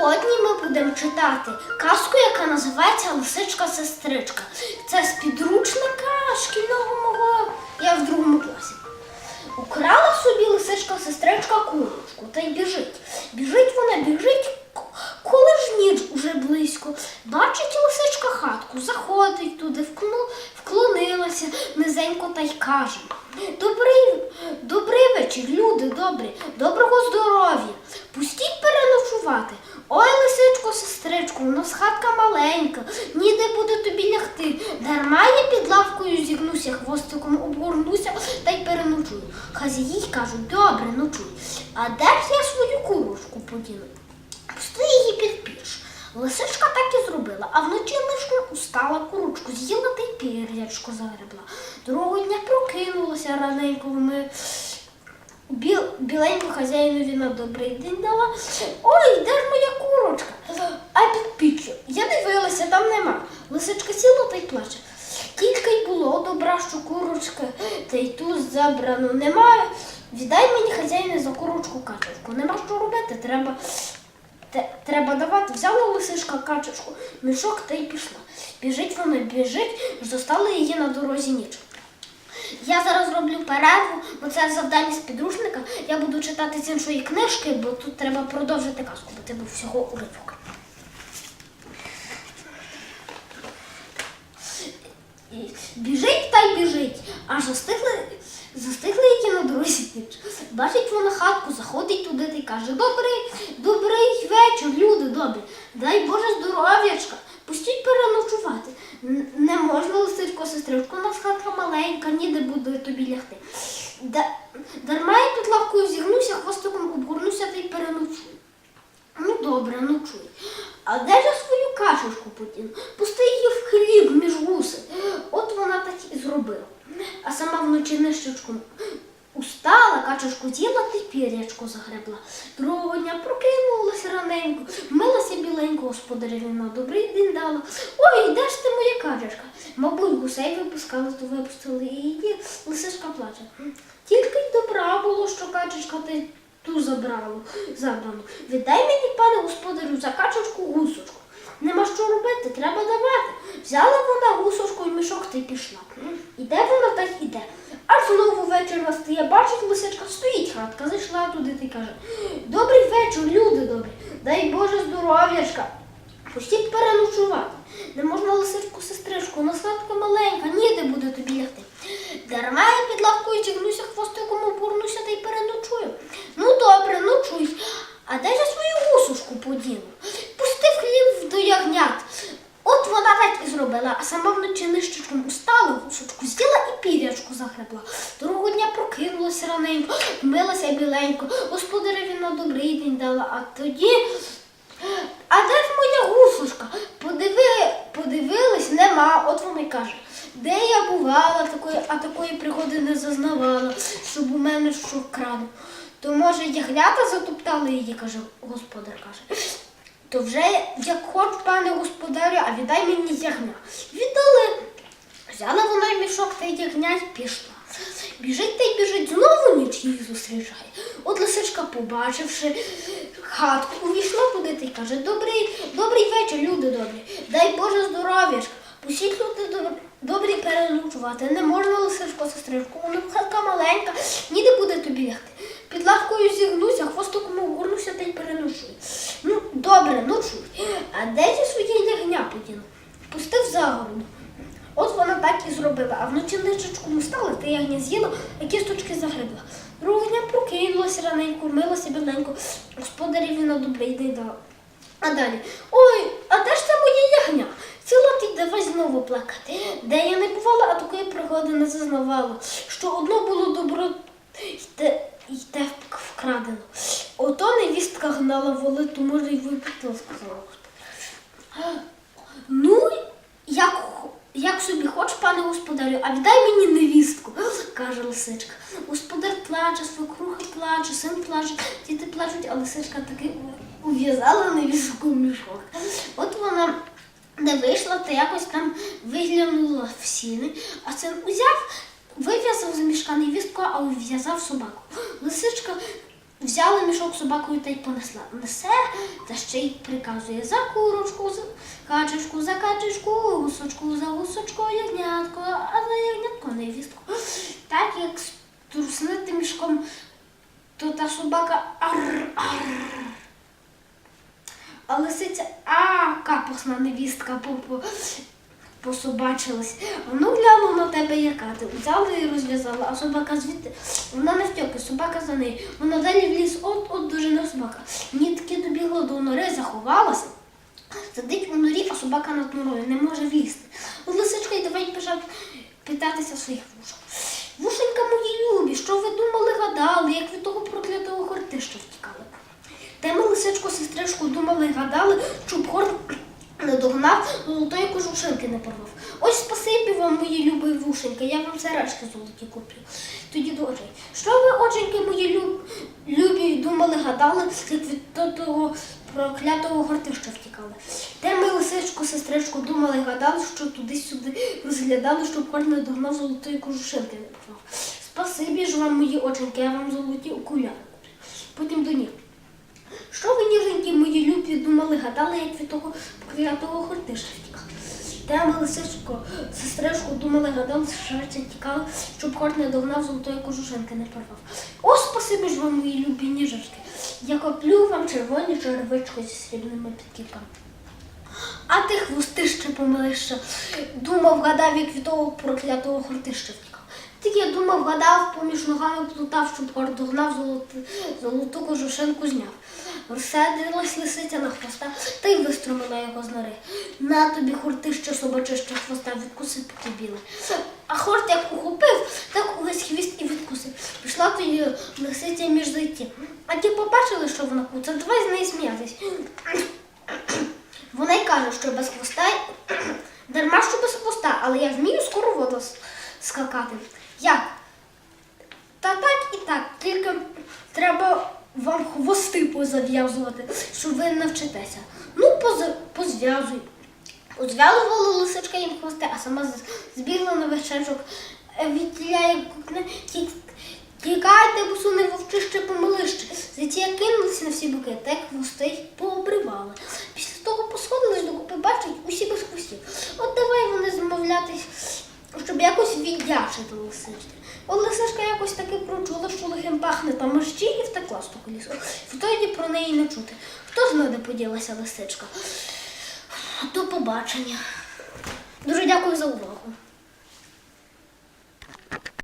Сьогодні ми будемо читати казку, яка називається Лисичка-сестричка. Це з підручника шкільного мого, я в другому класі. Украла собі лисичка-сестричка курочку та й біжить. Біжить вона, біжить, к- коли ж ніч уже близько. Бачить лисичка хатку, заходить туди, вкну, вклонилася низенько та й каже. Добрий, добрий вечір, люди добрі, доброго здоров'я. Пустіть переночувати. Ой, лисичко, сестричко, у нас хатка маленька, ніде буде тобі лягти. Дарма я під лавкою зігнуся, хвостиком обгорнуся та й переночую. Хазяї кажуть, добре, ночуй. А де ж я свою курочку подіну? Пусти її під піч. Лисичка так і зробила, а вночі лишку устала курочку, з'їла та й пір'ячко загребла. Другого дня прокинулася раненько. Ми Біл, біленьку хазяїнові на добрий день дала. Ой, де ж моя курочка? А під піччю. Я дивилася, там нема. Лисичка сіла та й плаче. Тільки й було добра, що курочка, та й тут забрано немає. Віддай мені хазяїне за курочку качечку. Нема що робити, треба, те- треба давати. Взяла лисичка качечку, мішок та й пішла. Біжить вона, біжить, зостала її на дорозі ніч. Я зараз роблю перерву, бо це завдання з підручника. Я буду читати з іншої книжки, бо тут треба продовжити казку, бо це був всього уривок. Біжить та й біжить, аж застигли, застигли її на дорозі. Бачить вона хатку, заходить туди та й каже: Добрий, добрий вечір, люди добрі. Дай Боже здоров'ячка. Пустіть переночувати. Не можна лисичко, сестричку, у нас хатка маленька, ніде буде тобі лягти. Да, дарма я під лавкою зігнуся, хвостиком обгорнуся та й переночую. Ну добре, ночуй. А де ж я свою кашечку потім? Пусти її в хліб між гуси. От вона так і зробила. А сама вночі нищечком качечку з'їла та й пір'ячко загребла. Другого дня прокинулася раненько, милася біленько, господареві на добрий день дала. Ой, де ж ти моя качечка? Мабуть, гусей випускали, то випустили і її. Лисичка плаче. Тільки й добра було, що качечка ти ту забрало, забрану. Віддай мені, пане господарю, за качечку гусочку. Нема що робити, треба давати. Взяла вона гусочку і мішок й пішла. Іде вона так іде. Аж знову вечір настає, бачить лисичка, стоїть хатка, зайшла туди та й каже: Добрий вечір, люди добрі, дай Боже здоров'ячка. Пустіть переночувати. Не можна лисичку, сестричку, вона сладка маленька, ніде буде тобі лягти. Дарма я під лавкою тягнуся, хвостиком обурнуся та й переночую. Ну добре, ночуй. А де ж я свою гусушку подіну? Пустив хліб до ягнят. От вона так і зробила, а сама вночі нищечком устала, гусочку з'їла і пірячку загребла. Другого дня прокинулася раненько, вмилася біленько, господареві на добрий день дала, а тоді. А де ж моя гусушка? Подиви, подивилась, нема. От вона й каже, де я бувала, такої, а такої пригоди не зазнавала, щоб у мене що вкраду. То може ягнята затоптали її, каже господар каже. То вже як хоч, пане господарю, а віддай мені ягня. Віддали. Взяла вона мішок та ягня й пішла. Біжить та й біжить, знову ніч її зустрічає. От лисичка, побачивши хатку, увійшла туди й каже, добрий, добрий вечір, люди добрі, дай Боже здоров'ячка. Пустіть люди добрі, переночувати. Не можна лисичко, сестричку, вона хатка маленька, ніде буде тобі лягти. Під лавкою зігнуся, хвостиком огорнуся та й переночую. Ну, добре, ночуй. А де я своє ягня подіну? Пустив загороду. От вона так і зробила, а вночі ничечку встала, та ягня з'їла, а кісточки загребла. Другого дня прокинулася раненько, милася біленько, господареві на добрий день дала. А далі, ой, а де ж це моє ягня? Ціла ти давай знову плакати. Де я не бувала, а такої пригоди не зазнавала. Що одно було добро й те, й те вкрадено. Ото невістка гнала воли, то може й випитила, сказала. Ну, як собі хоч, пане господарю, а віддай мені невістку, каже лисичка. Господар плаче, свекруха плаче, син плаче, діти плачуть, а лисичка таки ув'язала невістку в мішок. От вона не вийшла, та якось там виглянула в сіни, а син узяв, вив'язав з мішка невістку, а ув'язав собаку. Лисичка Взяла мішок собакою та й понесла. Несе та ще й приказує за курочку, за качечку, за качечку, гусочку, за гусочку, ягнятко, а за ягнятко невістку. Так як струснити мішком, то та собака ар-ар. А лисиця, а капусна невістка по, по, пособачилась. Ну гляну на тебе, яка ти. Взяла і розв'язала, а собака звідти. Вона не собака за нею. Вона далі в ліс, от от дожина собака. Нітки добігла до нори, заховалася. Сидить у норі, а собака над норою, не може влізти. Лисичка й давай почав питатися своїх вушок. Вушенька мої любі, що ви думали, гадали, як від того проклятого хортища втікали? Те ми лисичку, сестричку думали гадали, щоб хорт не догнав, золотої кожушинки не порвав. Ось спасибі вам, мої любі вушеньки, я вам сережки золоті куплю. Тоді до очей. Що ви, оченьки мої люб... любі, думали, гадали, як від того проклятого гортища втікали? Те ми лисичку, сестричку думали, гадали, що туди-сюди розглядали, щоб не догнав золотої кожушинки не порвав. Спасибі ж вам, мої оченьки, я вам золоті окуляри. Потім до ніг. Що ви, ніженькі мої любі, думали, гадали, як від того проклятого хортища втікали? Те ми лисичко, сестричку думали, що швидше тікали, щоб хорт не догнав золотої кожушинки не порвав. О, спасибі ж вам, мої любі ніжечки. Я коплю вам червоні червички зі срібними підкіпками. А ти хвостище помилище, думав, гадав, як від того проклятого хортища я думав, гадав, поміж ногами плутав, щоб хорт догнав золоту, золоту кожушинку зняв. Розсердилась лисиця на хвоста та й вистромила його з нори. На тобі хорти, хортище собачище хвоста відкусив біле. А хорт як ухопив, так увесь хвіст і відкусив. Пішла тоді лисиця між зайти. А ті побачили, що вона куце, давай з неї сміятись. Вона й каже, що без хвоста, дарма що без хвоста, але я вмію скоро воду скакати. Як? Та так і так, тільки треба вам хвости позав'язувати, щоб ви навчитеся. Ну, поз- позв'язуй. Узв'язувала лисичка їм хвости, а сама збігла на вечерчок. Відтіляє кукне, тікайте, бо суне вовчище помилище. Зайці кинулися на всі боки, так хвости й пообривали. Після того посходились докупи, бачать усі без хвостів. От давай вони змовлятись, щоб якось віддячити лисичці. От лисичка якось таки прочула, що лихим пахне та мерщі і втекла з того лісу. Тоді про неї не чути. Хто знає, де поділася лисичка? До побачення. Дуже дякую за увагу.